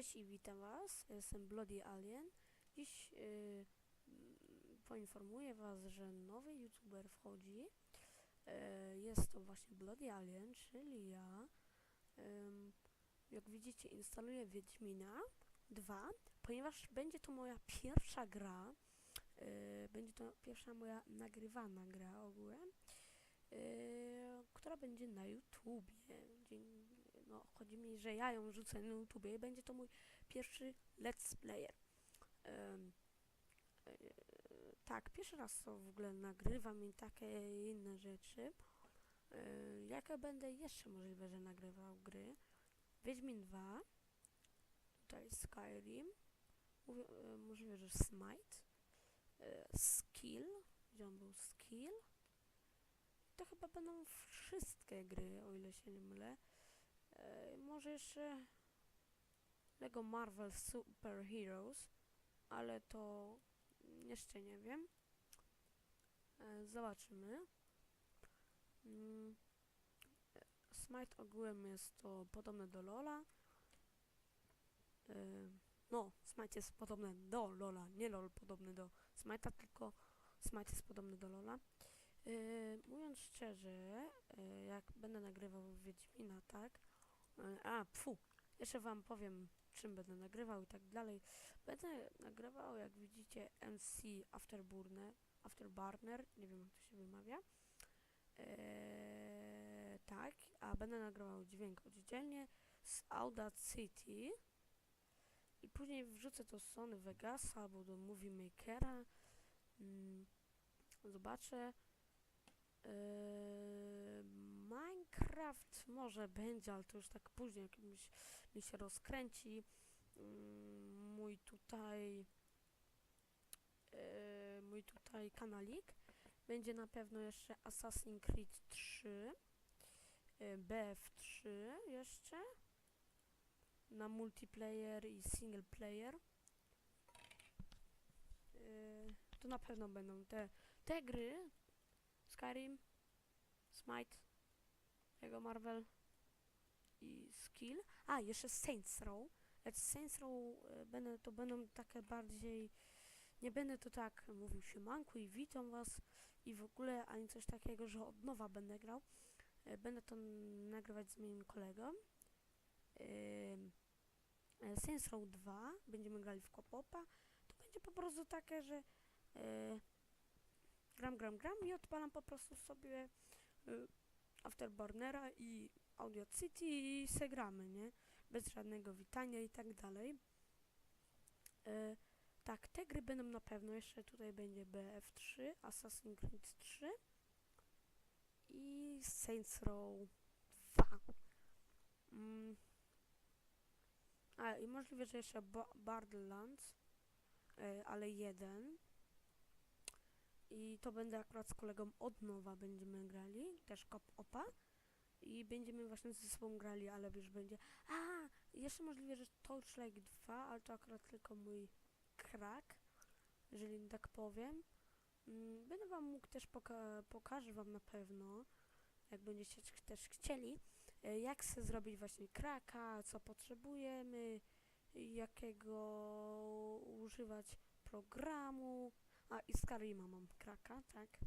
Cześć i witam was, jestem Bloody Alien. Dziś yy, poinformuję was, że nowy youtuber wchodzi. Yy, jest to właśnie Bloody Alien, czyli ja. Ym, jak widzicie instaluję Wiedźmina 2, ponieważ będzie to moja pierwsza gra. Yy, będzie to pierwsza moja nagrywana gra ogółem. Yy, która będzie na YouTubie. No, chodzi mi, że ja ją rzucę na YouTubie i będzie to mój pierwszy let's player. E, tak, pierwszy raz to w ogóle nagrywam i takie inne rzeczy. Jakie będę jeszcze możliwe, że nagrywał gry? Wiedźmin 2, tutaj Skyrim, e, możliwe, że Smite, e, Skill, gdzie on był Skill, to chyba będą wszystkie gry, o ile się nie mylę. E, może jeszcze Lego Marvel Super Heroes, ale to jeszcze nie wiem. E, zobaczymy. Mm, Smite ogółem jest to podobne do Lola. E, no, Smite jest podobne do Lola, nie LOL podobny do Smite'a, tylko Smite jest podobny do Lola. E, mówiąc szczerze, e, jak będę nagrywał Wiedźmina, tak? A, pfu, jeszcze wam powiem, czym będę nagrywał i tak dalej. Będę nagrywał, jak widzicie, MC Afterburner, Afterburner, nie wiem jak to się wymawia. E, tak, a będę nagrywał dźwięk oddzielnie z Audacity i później wrzucę to z Sony Vegasa albo do Movie Makera. Mm, zobaczę. Eee, Minecraft może będzie, ale to już tak później, jak mi, się- mi się rozkręci. Mm, mój tutaj eee, mój tutaj kanalik. Będzie na pewno jeszcze Assassin's Creed 3, e, BF3 jeszcze na multiplayer i single player. Eee, to na pewno będą te, te gry, Skyrim, Smite, jego Marvel i Skill. A, jeszcze Saints Row. Lecz Saints Row e, będę, to będą takie bardziej... Nie będę to tak mówił siemanku i witam was i w ogóle ani coś takiego, że od nowa będę grał. E, Będę to nagrywać z moim kolegą. E, Saints Row 2 będziemy grali w Kopopa. To będzie po prostu takie, że gram, gram, gram i odpalam po prostu sobie Afterburnera i Audio City i se gramy, nie? Bez żadnego witania i tak dalej. Y, tak, te gry będą na pewno. Jeszcze tutaj będzie BF3, Assassin's Creed 3 i Saints Row 2. Mm. A, i możliwe, że jeszcze Ba- Borderlands, y, ale jeden. I to będę akurat z kolegą od nowa będziemy grali, też kop opa. I będziemy właśnie ze sobą grali, ale już będzie. A, jeszcze możliwe, że Torchlight 2, ale to akurat tylko mój krak, jeżeli tak powiem. Mm, Będę wam mógł też poka pokażę wam na pewno, jak będziecie też chcieli, e, jak sobie zrobić właśnie kraka, co potrzebujemy, jakiego używać programu. A i Skyrima mam kraka, tak.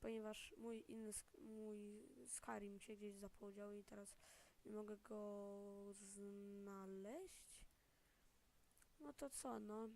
Ponieważ mój inny, mój Skyrim się gdzieś zapodział i teraz nie mogę go znaleźć. No to co, no.